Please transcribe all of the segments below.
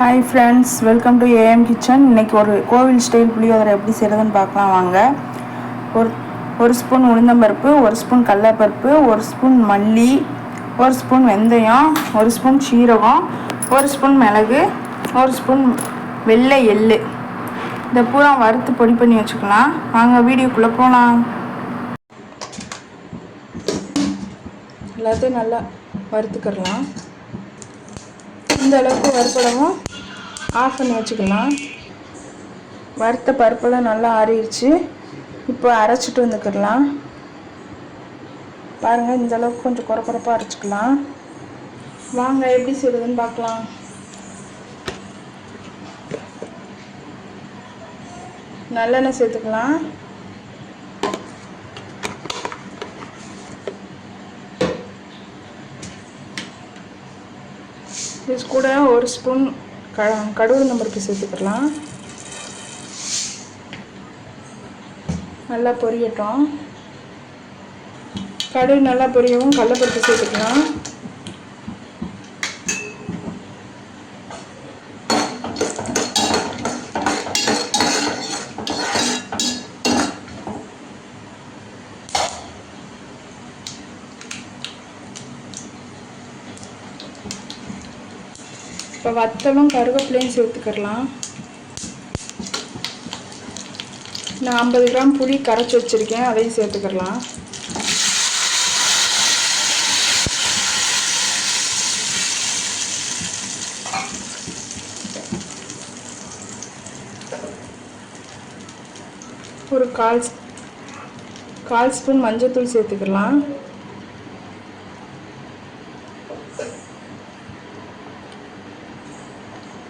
Hi friends welcome to AM kitchen இன்னைக்கு ஒரு கோவில் ஸ்டைல் புளியோதரை எப்படி செய்கிறதுன்னு பார்க்கலாம் வாங்க. ஒரு ஒரு ஸ்பூன் உளுந்தம்பருப்பு ஒரு ஸ்பூன் கடலப்பருப்பு ஒரு ஸ்பூன் மல்லி ஒரு ஸ்பூன் வெந்தயம் ஒரு ஸ்பூன் சீரகம் ஒரு ஸ்பூன் மிளகு ஒரு ஸ்பூன் வெள்ளை எள்ளு. இதை பூரா வறுத்து பொடி பண்ணி வச்சுக்கலாம். வாங்க வீடியோக்குள்ளே போகலாம் எல்லாத்தையும் நல்லா வறுத்துக்கிறலாம். இந்த அளவுக்கு வறுப்படவும் ஆஃப் பண்ணி வச்சுக்கலாம். வறுத்த பருப்பெல்லாம் நல்லா ஆறிடுச்சு. இப்போ அரைச்சிட்டு வந்துக்கிடலாம். பாருங்கள் இந்த அளவுக்கு கொஞ்சம் குறை குறைப்பாக அரைச்சிக்கலாம். வாங்க எப்படி செய்யுதுன்னு பார்க்கலாம். நல்லெண்ணெய் சேர்த்துக்கலாம். இது கூட ஒரு ஸ்பூன் க கடுகு நம்பருக்கு சேர்த்துக்கலாம் நல்லா பொரியட்டும். கடுகு நல்லா பொரியவும் கடலப்பருப்பு சேர்த்துக்கலாம். இப்போ வத்தலும் கருவேப்பிலையும் சேர்த்துக்கிடலாம் நான் ஐம்பது கிராம் புளி கரைச்சி வச்சுருக்கேன் அதையும் சேர்த்துக்கிடலாம் ஒரு கால் கால் ஸ்பூன் மஞ்சள் சேர்த்துக்கலாம்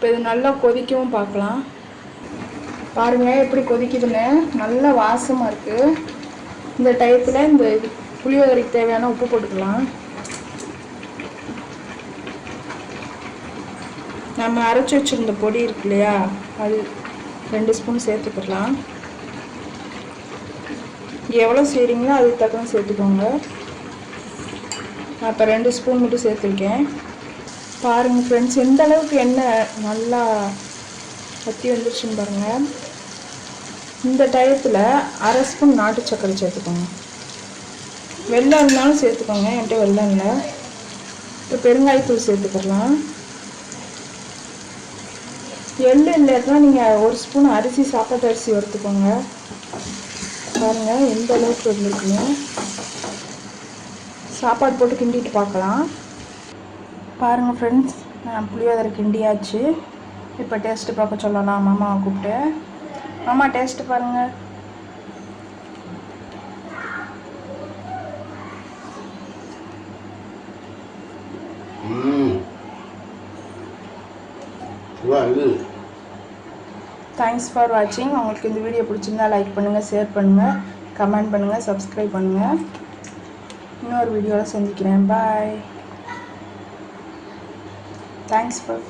இப்போ இது நல்லா கொதிக்கவும் பார்க்கலாம். பாருங்கள் எப்படி கொதிக்குதுன்னு. நல்லா வாசமாக இருக்குது இந்த டயத்தில் இந்த புளியோதரைக்கு தேவையான உப்பு போட்டுக்கலாம். நம்ம அரைச்சி வச்சுருந்த பொடி இருக்கு இல்லையா? அது ரெண்டு ஸ்பூன் சேர்த்துக்கலாம். எவ்வளோ செய்கிறீங்களோ அதுக்கு தக்கன சேர்த்துக்கோங்க. நான் இப்போ ரெண்டு ஸ்பூன் மட்டும் சேர்த்துருக்கேன். பாருங்கள் ஃப்ரெண்ட்ஸ் எந்த அளவுக்கு எண்ணெய் நல்லா பற்றி வந்துருச்சுன்னு பாருங்கள் இந்த டயத்தில் அரை ஸ்பூன் நாட்டு சர்க்கரை சேர்த்துக்கோங்க. வெள்ளம் இருந்தாலும் சேர்த்துக்கோங்க என்கிட்ட வெள்ளம் இல்லை. இப்போ பெருங்காயத்தூள் சேர்த்துக்கலாம். எள்ளு இல்லைன்னா நீங்கள் ஒரு ஸ்பூன் அரிசி சாப்பாட்டு அரிசி வறுத்துக்கோங்க பாருங்கள் எந்த அளவுக்கு இருந்துருக்குங்க சாப்பாடு போட்டு கிண்டிட்டு பார்க்கலாம். பாருங்கள் ஃப்ரெண்ட்ஸ் நான் புளியோதரை கிண்டியாச்சு. இப்போ டேஸ்ட்டு பார்க்க சொல்லலாம் மாமாவை கூப்பிட்டு. மாமா டேஸ்ட்டு பாருங்கள் தேங்க்ஸ் ஃபார் வாட்சிங் உங்களுக்கு இந்த வீடியோ பிடிச்சிருந்தா லைக் பண்ணுங்கள் ஷேர் பண்ணுங்கள் கமெண்ட் பண்ணுங்கள் சப்ஸ்கிரைப் பண்ணுங்கள் இன்னொரு வீடியோவில் சந்திக்கிறேன். Bye thanks for